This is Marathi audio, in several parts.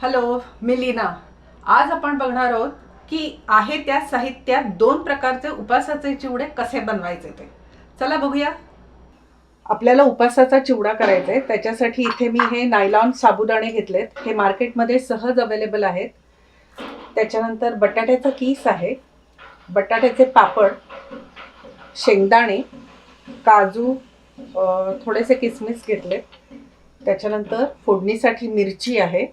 हॅलो मी लीना. आज आपण बघणार आहोत की आहे त्या साहित्यात दोन प्रकारचे उपासाचे चिवडे कसे बनवायचे ते. चला बघूया. आपल्याला उपासाचा चिवडा करायचा आहे. त्याच्यासाठी इथे मी हे नायलॉन साबुदाणे घेतलेत. हे मार्केटमध्ये सहज अवेलेबल आहेत. त्याच्यानंतर बटाट्याचा कीस आहे. बटाट्याचे पापड शेंगदाणे काजू थोडेसे किसमिस घेतले त्याच्यानंतर फोडणीसाठी मिरची आहे.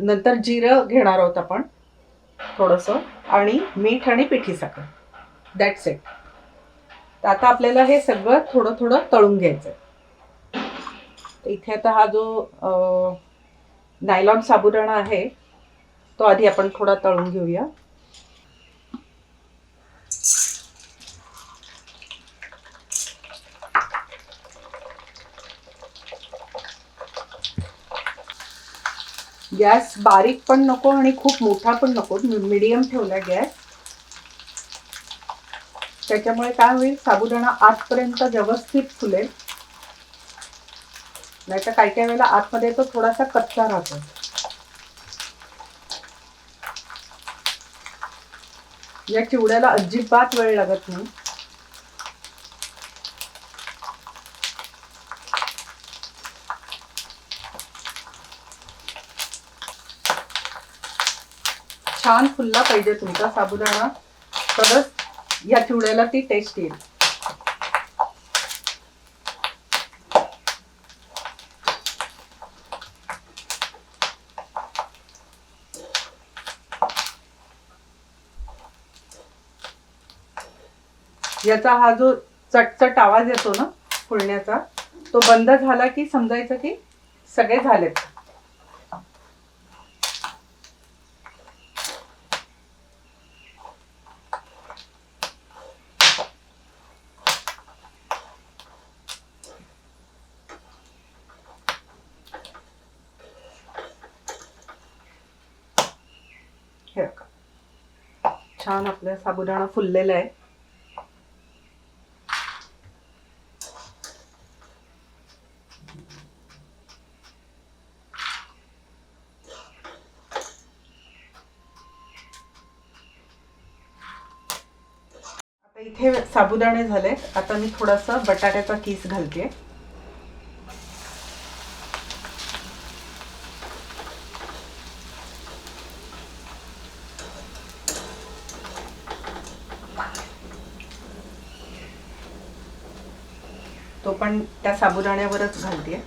नंतर जिरं घेणार आहोत आपण थोडंसं आणि मीठ आणि पिठी साखर. दॅट्स इट तर आता आपल्याला हे सगळं थोडं थोडं तळून घ्यायचं आहे इथे आता हा जो नायलॉन साबुदाणा आहे तो आधी आपण थोडा तळून घेऊया. गॅस बारीक पण नको आणि खूप मोठा पण नको मिडियम ठेवला गॅस. त्याच्यामुळे काय होईल साबुदाणा आतपर्यंत व्यवस्थित फुलेल. नाहीतर काही काही वेळेला आतमध्ये तो थोडासा कच्चा राहतो. या चिवड्याला अजिबात वेळ लागत नाही. छान फुलला पाहिजे तुमचा साबुदाणा. तरच या चिवड्याला ती टेस्ट येईल. याचा हा जो चटचट आवाज येतो ना फुलण्याचा तो बंद झाला की समजायचं की सगळे झालेत हे बघा छान आपला साबुदाणा फुललेला आहे. आता इथे साबुदाणे झाले आता मी थोडासा बटाट्याचा किस घालते. तो पण त्या साबुदाण्यावरच घालते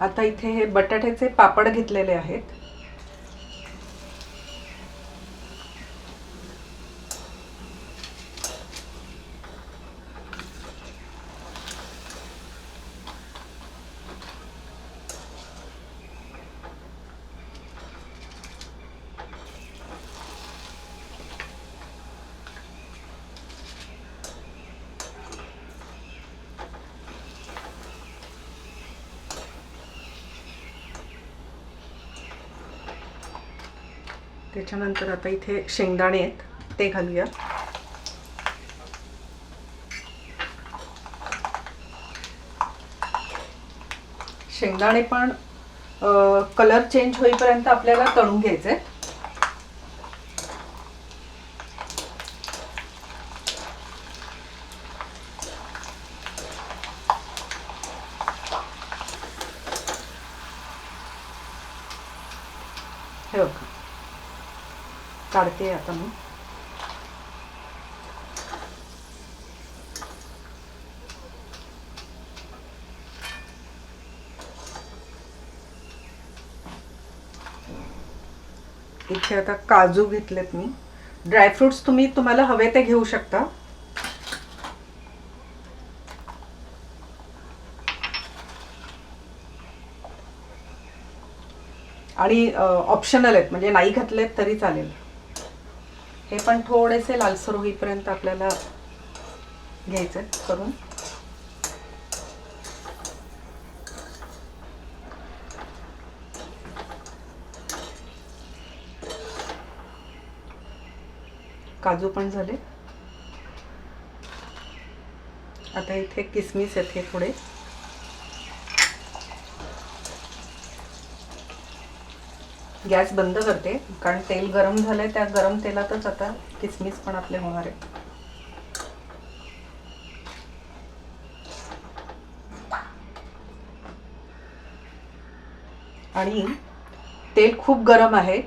आता इथे हे बटाट्याचे पापड घेतलेले आहेत. त्याच्यानंतर आता इथे शेंगदाणे आहेत ते घालूया. शेंगदाणे पण कलर चेंज होईपर्यंत आपल्याला तळून घ्यायचे हे बघा. काढते आता मी. इथे आता काजू घेतलेत मी. ड्रायफ्रुट्स तुम्ही तुम्हाला हवे ते घेऊ शकता. आणि ऑप्शनल आहेत म्हणजे नाही घातलेत तरी चालेल. हे पण थोडेसे लालसर होईपर्यंत आपल्याला घ्यायचं करून. काजू पण झाले. आता इथे किसमिस येते थोडे. गॅस बंद करते. कारण तेल गरम झालंय त्या गरम तेलातच आता किसमिस पण आपले होणार आहे आणि तेल खूप गरम आहे.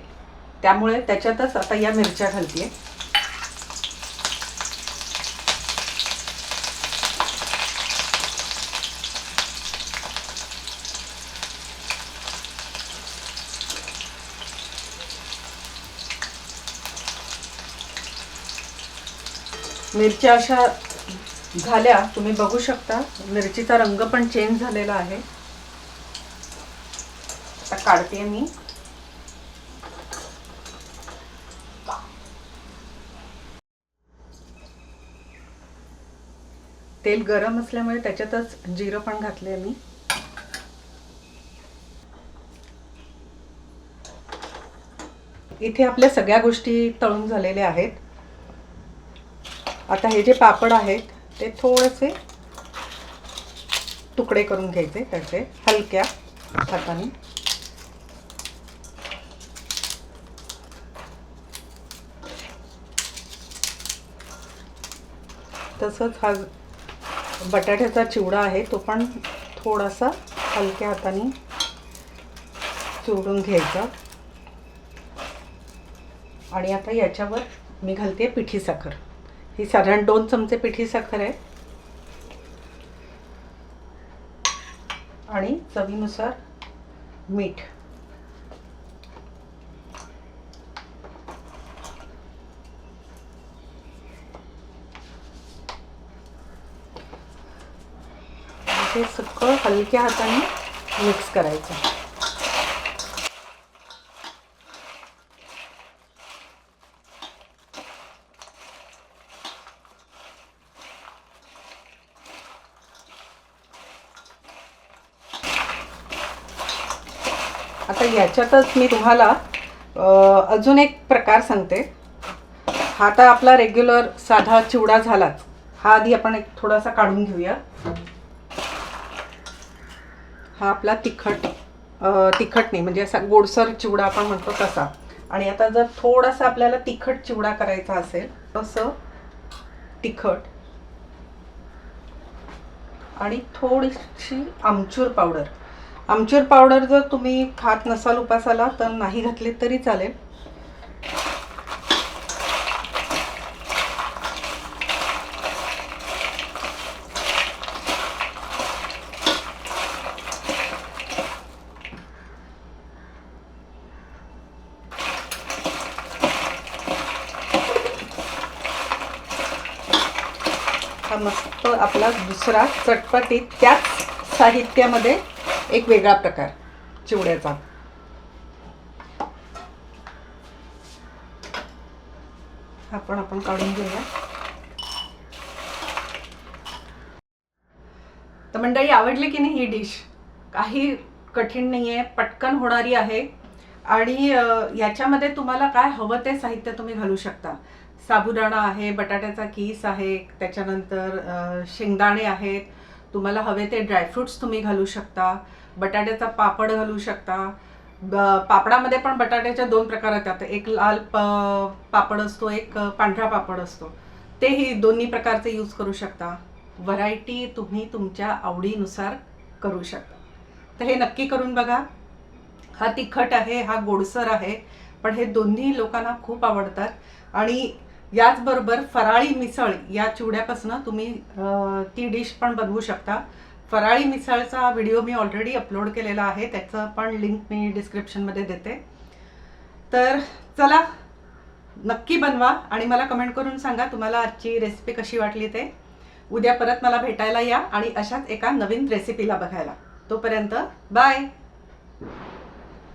त्यामुळे त्याच्यातच आता या मिरच्या घालते मिरच्या अशा झाल्या तुम्ही बघू शकता. मिरचीचा रंग पण चेंज झालेला आहे. आता काढते मी. तेल गरम असल्यामुळे त्याच्यातच जिरं पण घातले मी. इथे आपल्या सगळ्या गोष्टी तळून झालेल्या आहेत. आता हे जे पापड आहेत ते थोडेसे तुकडे करून घ्यायचे त्याचे हलक्या हाताने. तसंच हा बटाट्याचा चिवडा आहे तो पण थोडासा हलक्या हाताने चुरडून घ्यायचा. आणि आता याच्यावर मी घालते पिठी साखर. ही साधारण दोन चमचे पिठी साखर आहे. आणि चवीनुसार मीठ. हे सगळं हलक्या हाताने मिक्स करायचं. आता याच्यातच मी तुम्हाला अजून एक प्रकार सांगते. हा आता आपला रेग्युलर साधा चिवडा झालाच. हा आधी आपण एक थोडासा काढून घेऊया. हा आपला तिखट तिखट नाही म्हणजे असा गोडसर चिवडा आपण म्हणतो तसा. आणि आता जर थोडासा आपल्याला तिखट चिवडा करायचा असेल तसं तिखट आणि थोडीशी आमचूर पावडर. आमचूर पावडर जर तुम्ही खात नसाल उपासाला तर नाही घातले तरी चालेल. हा मस्त आपला दुसरा चटपटीत त्याच साहित्यामध्ये एक वेगळा प्रकार चिवड्याचा. हा पण आपण काढून घेऊया. तर मंडळी आवडली की नाही ही डिश? काही कठीण नाही आहे पटकन होणारी आहे. आणि याच्यामध्ये तुम्हाला काय हवं ते साहित्य तुम्ही घालू शकता. साबुदाणा आहे बटाट्याचा कीस आहे त्याच्यानंतर शेंगदाणे आहेत तुम्हाला हवे ते ड्रायफ्रुट्स तुम्ही घालू शकता बटाट्याचा पापड घालू शकता. ब- पापडामध्ये पण बटाट्याच्या दोन प्रकार येतात. एक लाल प पापड असतो एक पांढरा पापड असतो. तेही दोन्ही प्रकारचे यूज करू शकता. व्हरायटी तुम्ही तुमच्या आवडीनुसार करू शकता. तर हे नक्की करून बघा. हा तिखट आहे हा गोडसर आहे पण हे दोन्ही लोकांना खूप आवडतात. आणि याचबरोबर फराळी मिसळ या चिवड्यापासून तुम्ही ती डिश पण बनवू शकता. फराळी मिसळचा व्हिडिओ मी ऑलरेडी अपलोड केलेला आहे त्याचं पण लिंक मी डिस्क्रिप्शनमध्ये देते. तर चला नक्की बनवा आणि मला कमेंट करून सांगा तुम्हाला आजची रेसिपी कशी वाटली ते. उद्या परत मला भेटायला या आणि अशाच एका नवीन रेसिपीला बघायला. तोपर्यंत बाय!